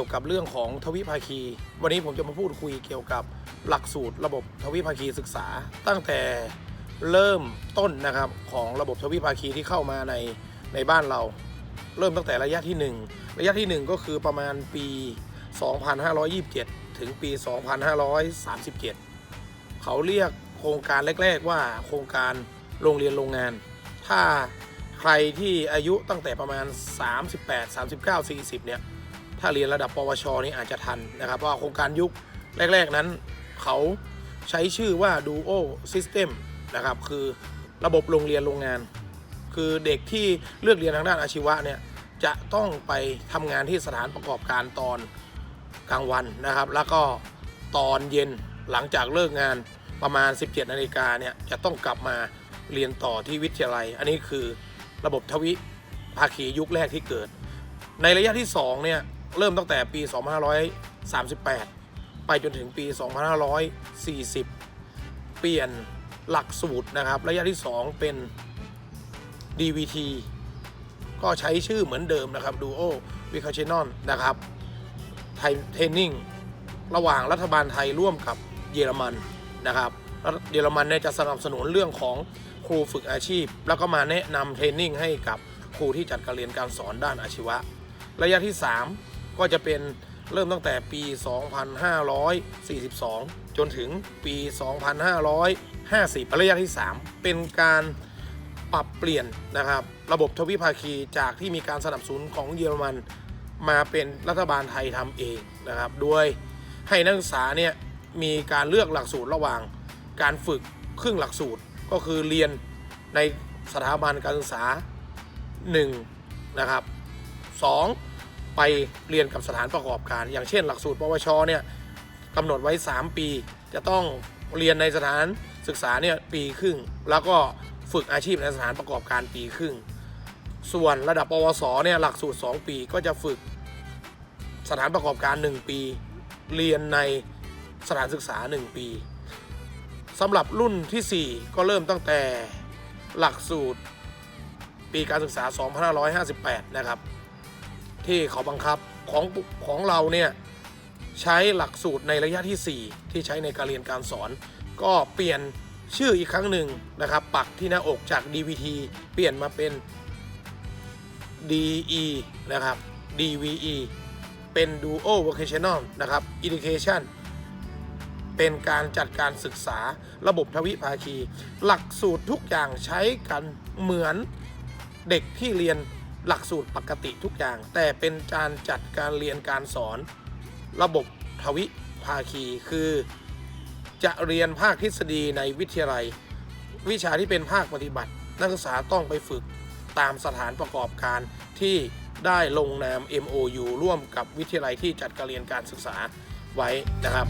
เกี่ยวกับเรื่องของทวิภาคี วันนี้ผมจะมาพูดคุยเกี่ยวกับหลักสูตรระบบทวิภาคีศึกษา ตั้งแต่เริ่มต้นนะครับของระบบทวิภาคีที่เข้ามาในในบ้านเรา เริ่มตั้งแต่ระยะที่ 1 ระยะทีหนึ่1 ก็คือประมาณปี 2527 ถึงปี 2537 เขาเรียกโครงการแรก ๆ ว่าโครงการโรงเรียนโรงงาน ถ้าใครที่อายุตั้งแต่ประมาณ 38 39 40 เนี่ย ถ้าเรียนระดับปวชนี่อาจจะทันนะครับเพราะว่าโครงการยุคแรก ๆนั้น เขาใช้ชื่อว่า Duo System นะครับคือระบบโรงเรียนโรงงาน คือเด็กที่เลือกเรียนทางด้านอาชีวะเนี่ยจะต้องไปทำงานที่สถานประกอบการตอนกลางวันนะครับ แล้วก็ตอนเย็นหลังจากเลิกงานประมาณ 17นาฬิกาเนี่ยจะต้องกลับมาเรียนต่อที่วิทยาลัย อันนี้คือระบบทวิภาคียุคแรกที่เกิด ในระยะที่2เนี่ย เริ่มตั้งแต่ปี 2538 ไปจนถึงปี 2540 เปลี่ยนหลักสูตรนะครับ ระยะที่ 2 เป็น DVT ก็ใช้ชื่อเหมือนเดิมนะครับ Duo v i c a t i o n a l นะครับไทยเทรนนิ่งระหว่างรัฐบาลไทยร่วมกับเยอรมันนะครับเยอรมันเนี่ยจะสนับสนุนเรื่องของครูฝึกอาชีพ แล้วก็มาแนะนำเทรนนิ่งให้กับครูที่จัดการเรียนการสอนด้านอาชีวะ ระยะที่ 3 ก็จะเป็นเริ่มตั้งแต่ปี 2542 จนถึงปี 2550 ระยะที่ 3 เป็นการปรับเปลี่ยนนะครับระบบทวิภาคีจากที่มีการสนับสนุนของเยอรมัน มาเป็นรัฐบาลไทยทำเองนะครับโดยให้นักศึกษาเนี่ยมีการเลือกหลักสูตรระหว่างการฝึกครึ่งหลักสูตรก็คือเรียนในสถาบันการศึกษา 1 นะครับ 2 ไปเรียนกับสถานประกอบการ อย่างเช่น หลักสูตรปวชเนี่ยกำหนดไว้ 3 ปี จะต้องเรียนในสถานศึกษาเนี่ยปีครึ่ง แล้วก็ฝึกอาชีพในสถานประกอบการปีครึ่ง ส่วนระดับปวสเนี่ยหลักสูตร 2 ปีก็จะฝึกสถานประกอบการ 1 ปี เรียนในสถานศึกษา 1 ปีสำหรับรุ่นทีสี่4 ก็เริ่มตั้งแต่หลักสูตรปีการศึกษา 2558 นะครับ ที่เขาบังคับของของเราเนี่ยใช้หลักสูตรในระยะที่ 4 ที่ใช้ในการเรียนการสอน ก็เปลี่ยนชื่ออีกครั้งหนึ่งนะครับ ปักที่หน้าอกจาก DVT เปลี่ยนมาเป็น DE นะครับ DVE เป็น Duo Vocational นะครับ Education เป็นการจัดการศึกษาระบบทวิภาคี หลักสูตรทุกอย่างใช้กันเหมือนเด็กที่เรียน หลักสูตรปกติทุกอย่าง แต่เป็นการจัดการเรียนการสอน ระบบทวิภาคีคือ จะเรียนภาคทฤษฎีในวิทยาลัย วิชาที่เป็นภาคปฏิบัติ นักศึกษาต้องไปฝึกตามสถานประกอบการที่ได้ลงนาม MOU ร่วมกับวิทยาลัยที่จัดการเรียนการศึกษาไว้นะครับ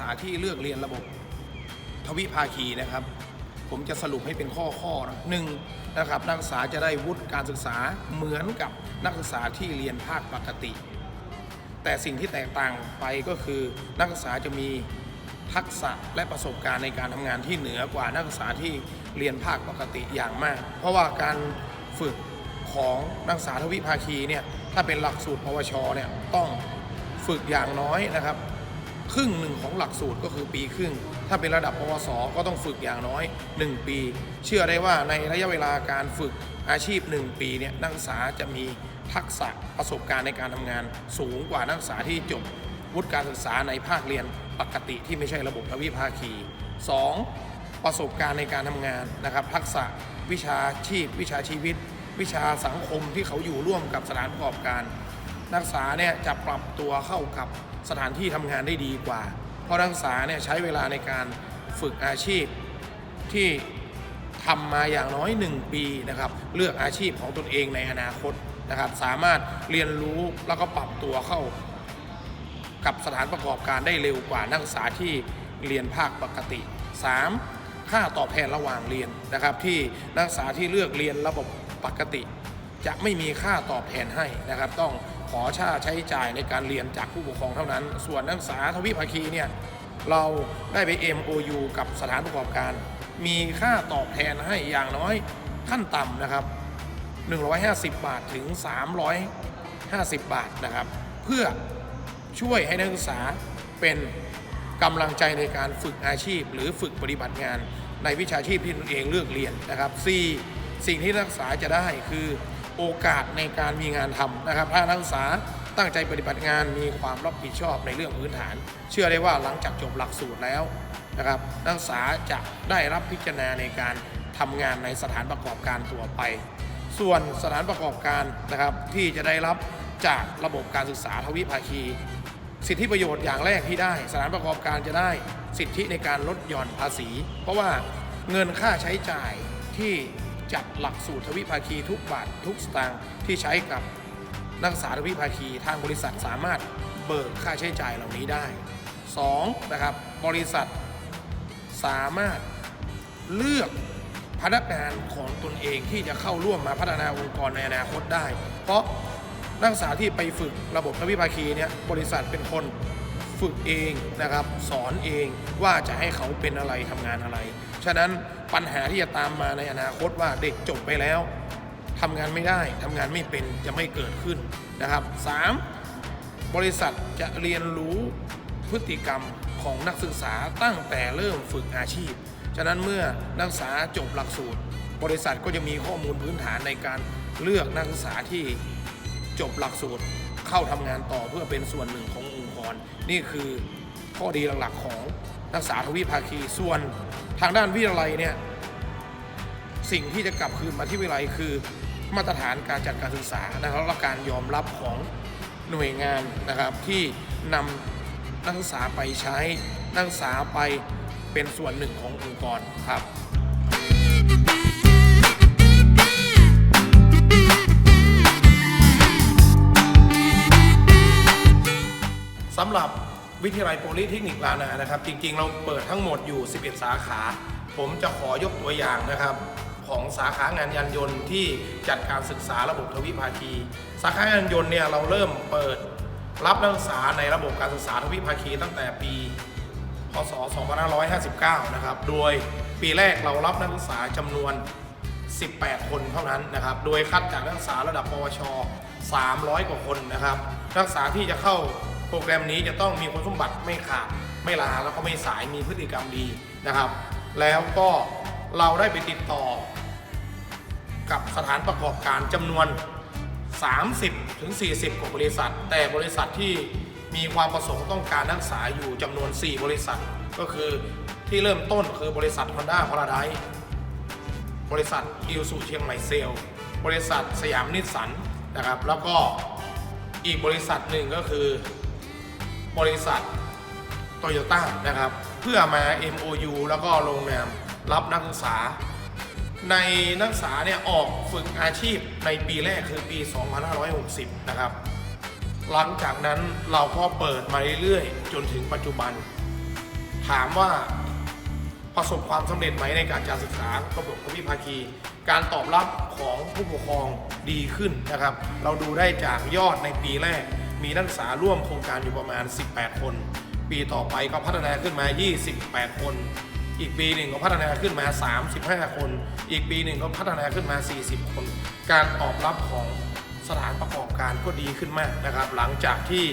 ษาที่เลือกเรียนระบบทวิภาคีนะครับ ผมจะสรุปให้เป็นข้อข้อๆนะหนึ่งนะครับนักศึกษาจะได้วุฒิการศึกษาเหมือนกับนักศึกษาที่เรียนภาคปกติ แต่สิ่งที่แตกต่างไปก็คือนักศึกษาจะมีทักษะและประสบการณ์ในการทำงานที่เหนือกว่านักศึกษาที่เรียนภาคปกติอย่างมาก เพราะว่าการฝึกของนักศึกษาทวิภาคีเนี่ยถ้าเป็นหลักสูตรปวชเนี่ยต้องฝึกอย่างน้อยนะครับ ครึ่งหนึ่งของหลักสูตรก็คือปีครึ่ง ถ้าเป็นระดับปวส ก็ต้องฝึกอย่างน้อย 1 ปี เชื่อได้ว่าในระยะเวลาการฝึกอาชีพ 1 ปีเนี่ยนักศึกษาจะมีทักษะประสบการณ์ในการทำงาน สูงกว่านักศึกษาที่จบวุฒิการศึกษาในภาคเรียนปกติที่ไม่ใช่ระบบทวิภาคี 2. ประสบการณ์ในการทำงานนะครับ ทักษะวิชาชีพ วิชาชีวิต วิชาสังคมที่เขาอยู่ร่วมกับสถานประกอบการ นักศึกษาเนี่ยจะปรับตัวเข้ากับ สถานที่ทำงานได้ดีกว่า เพราะนักศึกษาเนี่ยใช้เวลาในการฝึกอาชีพที่ทำมาอย่างน้อย 1 ปีนะครับเลือกอาชีพของตนเองในอนาคตนะครับสามารถเรียนรู้แล้วก็ปรับตัวเข้า กับสถานประกอบการได้เร็วกว่านักศึกษาที่เรียนภาคปกติ 3. ค่าตอบแทนระหว่างเรียนนะครับ ที่นักศึกษาที่เลือกเรียนระบบปกติ จะไม่มีค่าตอบแทนให้นะครับ ต้อง ขอค่าใช้จ่ายในการเรียนจากผู้ปกครองเท่านั้น ส่วนนักศึกษาทวิภาคีเนี่ยเราได้ไป MOU กับสถานประกอบการ มีค่าตอบแทนให้อย่างน้อยขั้นต่ำนะครับ 150 บาทถึง 350 บาทนะครับ เพื่อช่วยให้นักศึกษาเป็นกำลังใจในการฝึกอาชีพ หรือฝึกปฏิบัติงานในวิชาชีพที่ตนเองเลือกเรียนนะครับ 4. สิ่งที่นักศึกษาจะได้คือ โอกาสในการมีงานทำนะครับ ถ้านักศึกษาตั้งใจปฏิบัติงานมีความรับผิดชอบในเรื่องพื้นฐาน เชื่อได้ว่าหลังจากจบหลักสูตรแล้วนะครับนักศึกษาจะได้รับพิจารณาในการทำงานในสถานประกอบการตัวไป ส่วนสถานประกอบการนะครับที่จะได้รับจากระบบการศึกษาทวิภาคี สิทธิประโยชน์อย่างแรกที่ได้ สถานประกอบการจะได้สิทธิในการลดหย่อนภาษี เพราะว่าเงินค่าใช้จ่ายที่ จัดหลักสูตรทวิภาคีทุกบาททุกสตางค์ที่ใช้กับนักศึกษาทวิภาคีทางบริษัทสามารถเบิกค่าใช้จ่ายเหล่านี้ได้ 2. นะครับบริษัทสามารถเลือกพนักงานของตนเองที่จะเข้าร่วมมาพัฒนาองค์กรในอนาคตได้ เพราะนักศึกษาที่ไปฝึกระบบทวิภาคีเนี่ยบริษัทเป็นคน ฝึกเองนะครับ สอนเองว่าจะให้เขาเป็นอะไรทำงานอะไร ฉะนั้นปัญหาที่จะตามมาในอนาคตว่าเด็กจบไปแล้วทำงานไม่ได้ทำงานไม่เป็นจะไม่เกิดขึ้นนะครับ 3. บริษัทจะเรียนรู้พฤติกรรมของนักศึกษาตั้งแต่เริ่มฝึกอาชีพ ฉะนั้นเมื่อนักศึกษาจบหลักสูตร บริษัทก็จะมีข้อมูลพื้นฐานในการเลือกนักศึกษาที่จบหลักสูตรเข้าทำงานต่อเพื่อเป็นส่วนหนึ่งของ นี่คือข้อดีหลักๆของนักศึกษาทวิภาคี ส่วนทางด้านวิทยาลัยเนี่ยสิ่งที่จะกลับคืนมาที่วิทยาลัยคือมาตรฐานการจัดการศึกษานะครับและการยอมรับของหน่วยงานนะครับที่นำนักศึกษาไปใช้นักศึกษาไปเป็นส่วนหนึ่งขององค์กรครับ วิทยาลัยโพลิเทคนิคลานานะครับ จริงๆ เราเปิดทั้งหมดอยู่ 11 สาขา ผมจะขอยกตัวอย่างนะครับ ของสาขางานยานยนต์ที่จัดการศึกษาระบบทวิภาคี สาขางานยนต์เนี่ยเราเริ่มเปิดรับนักศึกษาในระบบการศึกษาทวิภาคีตั้งแต่ปี พศ 2559 นะครับ โดยปีแรกเรารับนักศึกษาจำนวน 18 คนเท่านั้นนะครับ โดยคัดจากนักศึกษาระดับปวช 300 กว่าคนนะครับ นักศึกษาที่จะเข้า โปรแกรมนี้จะต้องมีคุณสมบัติไม่ขาดไม่ลาแล้วก็ไม่สายมีพฤติกรรมดีนะครับ แล้วก็เราได้ไปติดต่อ กับสถานประกอบการจำนวน 30ถึง40 กว่าบริษัท แต่บริษัทที่มีความประสงค์ต้องการนักศึกษาอยู่จำนวน 4 บริษัท ก็คือที่เริ่มต้นคือบริษัท Honda Paradise บริษัทอิลสุเชียงใหม่เซลบริษัทสยามนิสสันนะครับ แล้วก็อีกบริษัทหนึ่งก็คือ บริษัทโตโยต้านะครับ เพื่อมา MOU แล้วก็ลงนามรับนักศึกษา ในนักศึกษาเนี่ยออกฝึกอาชีพในปีแรกคือปี 2560 นะครับ หลังจากนั้นเราก็เปิดมาเรื่อยๆ จนถึงปัจจุบัน ถามว่าประสบความสำเร็จไหมในการจัดศึกษาระบบทวิภาคี การตอบรับของผู้ปกครองดีขึ้นนะครับ เราดูได้จากยอดในปีแรก มีนักศึกษาร่วมโครงการอยู่ประมาณ 18 คน ปีต่อไปก็พัฒนาขึ้นมา 28 คน อีกปีหนึ่งก็พัฒนาขึ้นมา 35 คน อีกปีหนึ่งก็พัฒนาขึ้นมา 40 คน การตอบรับของสถานประกอบการก็ดีขึ้นมากนะครับ หลังจากที่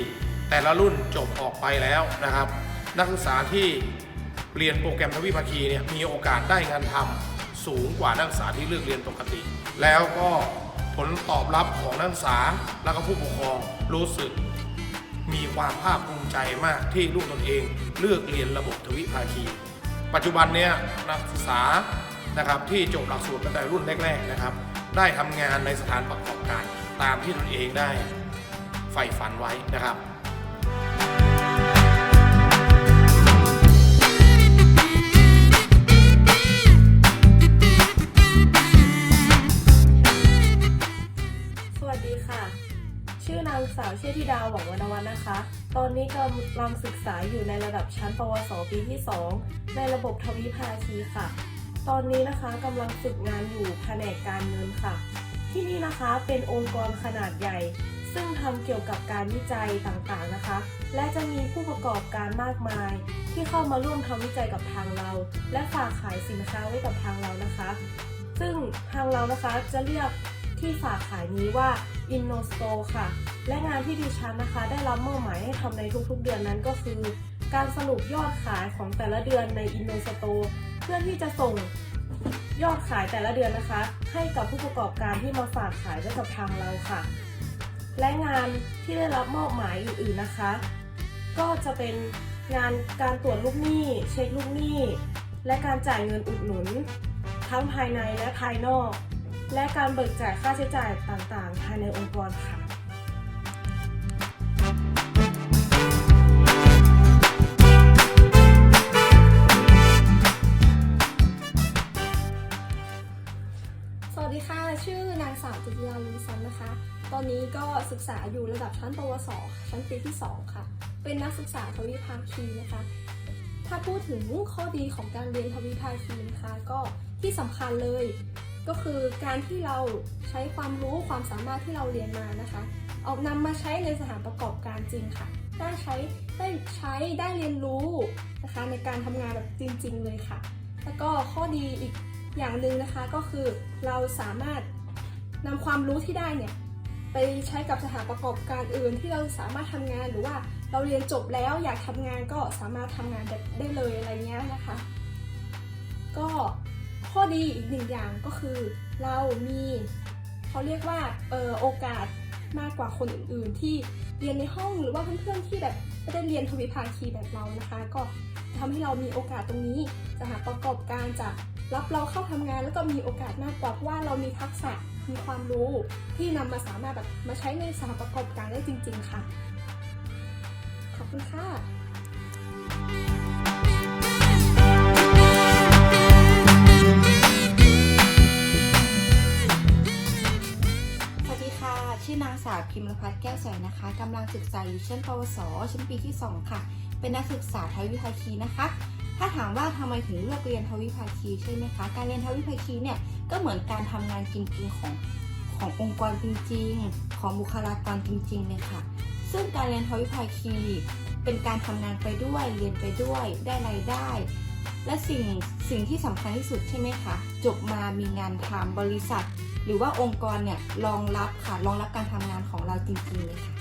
แต่ละรุ่นจบออกไปแล้วนะครับ นักศึกษาที่เรียนโปรแกรมทวิภาคีเนี่ยมีโอกาสได้งานทำสูงกว่านักศึกษาที่เลือกเรียนปกติ แล้วก็ ผลตอบรับของนักศึกษาและก็ผู้ปกครองรู้สึก มีความภาคภูมิใจมากที่ลูกตนเองเลือกเรียนระบบทวิภาคี ปัจจุบันเนี้ยนักศึกษานะครับที่จบหลักสูตรตั้งแต่รุ่นแรกๆนะครับ ได้ทำงานในสถานประกอบการตามที่ตนเองได้ใฝ่ฝันไว้นะครับ ระดับชั้นปวสปีที่ 2 ในระบบทวิภาคีค่ะ ตอนนี้นะคะกำลังฝึกงานอยู่แผนกการเงินค่ะ ที่นี่นะคะเป็นองค์กรขนาดใหญ่ซซึ่งทำเกี่ยวกับการวิจัยต่างๆนะคะ และจะมีผู้ประกอบการมากมาย ที่เข้ามาร่วมทำวิจัยกับทางเรา และฝากขายสินค้าไว้กับทางเรานะคะ ซึ่งทางเรานะคะจะเรียกที่ฝากขายนี้ว่า InnoStore ค่ะ และงานที่ดิฉันนะคะ ได้รับมอบหมายให้ทำในทุกๆเดือนนั้นก็คือ การสรุปยอดขายของแต่ละเดือนใน InnoStore เพื่อที่จะส่งยอดขายแต่ละเดือนนะคะ ให้กับผู้ประกอบการที่มาฝากขายไว้กับทางเราค่ะ และงานที่ได้รับมอบหมายอื่นๆนะคะ ก็จะเป็นงานการตรวจลูกหนี้ เช็คลูกหนี้ และการจ่ายเงินอุดหนุน ทั้งภายในและภายนอก และการเบิกจ่ายค่าใช้จ่ายต่างๆ ภายในองค์กรค่ะ อนนี้ก็ศึกษาอยู่ระดับชั้นปวส ชั้นปีที่ 2 ค่ะ เป็นนักศึกษาทวิภาคีนะคะ ถ้าพูดถึงข้อดีของการเรียนทวิภาคีนะคะก็ที่สำคัญเลยก็คือการที่เราใช้ความรู้ความสามารถที่เราเรียนมานะคะออกนำมาใช้ในสถานประกอบการจริงค่ะ ได้ใช้ได้ใช้ได้เรียนรู้นะคะในการทำงานแบบจริง ๆ เลยค่ะ แล้วก็ข้อดีอีกอย่างหนึ่งนะคะก็คือเราสามารถนำความรู้ที่ได้เนี่ย ไปใช้กับสถานประกอบการอื่นที่เราสามารถทำงานหรือว่าเราเรียนจบแล้วอยากทำงานก็สามารถทำงานได้เลยอะไรเงี้ยนะคะ ก็ข้อดีอีกหนึ่งอย่างก็คือ เรามีเขาเรียกว่าเออโอกาสมากกว่าคนอื่น ๆ ที่เรียนในห้องหรือว่าเพื่อนๆที่แบบไม่ได้เรียนทวิภาคีแบบเรานะคะ ก็ทำให้เรามีโอกาสตรงนี้สถานประกอบการจะรับเราเข้าทำงาน แล้วก็มีโอกาสมากกว่าเพราะว่าเรามีทักษะ มีความรู้ที่นำมาสามารถแบบมาใช้ในสาประกอบการได้จริง ๆ ค่ะ ขอบคุณค่ะสวัสดีค่ะชื่อนางสาวพิมรพัฒน์แก้วใสนะคะกำลังศึกษาอยู่ชั้นปวส ชั้นปีที่ 2 ค่ะ เป็นนักศึกษาไทยวิภาคีนะคะ ถ้าถามว่าทำไมถึงเลือกเรียนทวิภาคีใช่ไหมคะ การเรียนทวิภาคีเนี่ยก็เหมือนการทำงานจริงๆของขององค์กรจริงๆ ของบุคลากรจริงๆเลยค่ะ ซึ่งการเรียนทวิภาคีเป็นการทำงานไปด้วยเรียนไปด้วยได้รายได้ และสิ่งสิ่งที่สำคัญที่สุดใช่ไหมคะจบมามีงานทำบริษัท หรือว่าองค์กรเนี่ยรองรับค่ะรองรับการทำงานของเราจริงๆเลยค่ะ